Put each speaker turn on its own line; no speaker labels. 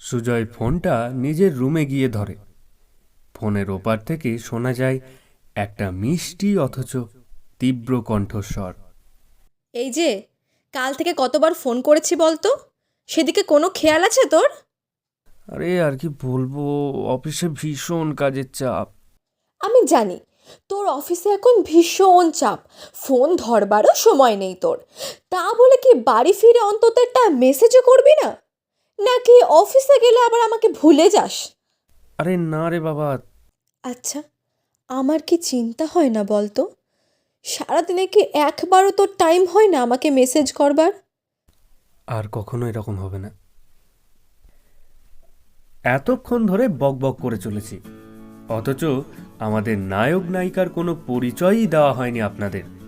সুজয় ফোনটা নিজের রুমে গিয়ে ধরে। ফোনের ওপার থেকে শোনা যায় একটা মিষ্টি অথচ তীব্র কণ্ঠস্বর।
এই যে কাল থেকে কতবার ফোন করেছি বলতো? সেদিকে কোনো খেয়াল আছে তোর?
আরে আর কি বলব অফিসে ভীষণ কাজের চাপ।
আমি জানি তোর অফিসে এখন ভীষণ চাপ। ফোন ধরবারও সময় নেই তোর। তা বলে কি বাড়ি ফিরে অন্তত একটা মেসেজও করবি না? নাকি অফিসে গেলে আবার আমাকে ভুলে যাস?
আরে না রে বাবা।
আচ্ছা আমার কি চিন্তা হয় না বলতো? সারাদিনে কি একবারও তোর টাইম হয় না আমাকে মেসেজ করবার?
আর কখনো এরকম হবে না। এতক্ষণ ধরে বক বক করে চলেছি। অথচ আমাদের নায়ক নায়িকার কোনো পরিচয়ই দেওয়া হয়নি আপনাদের।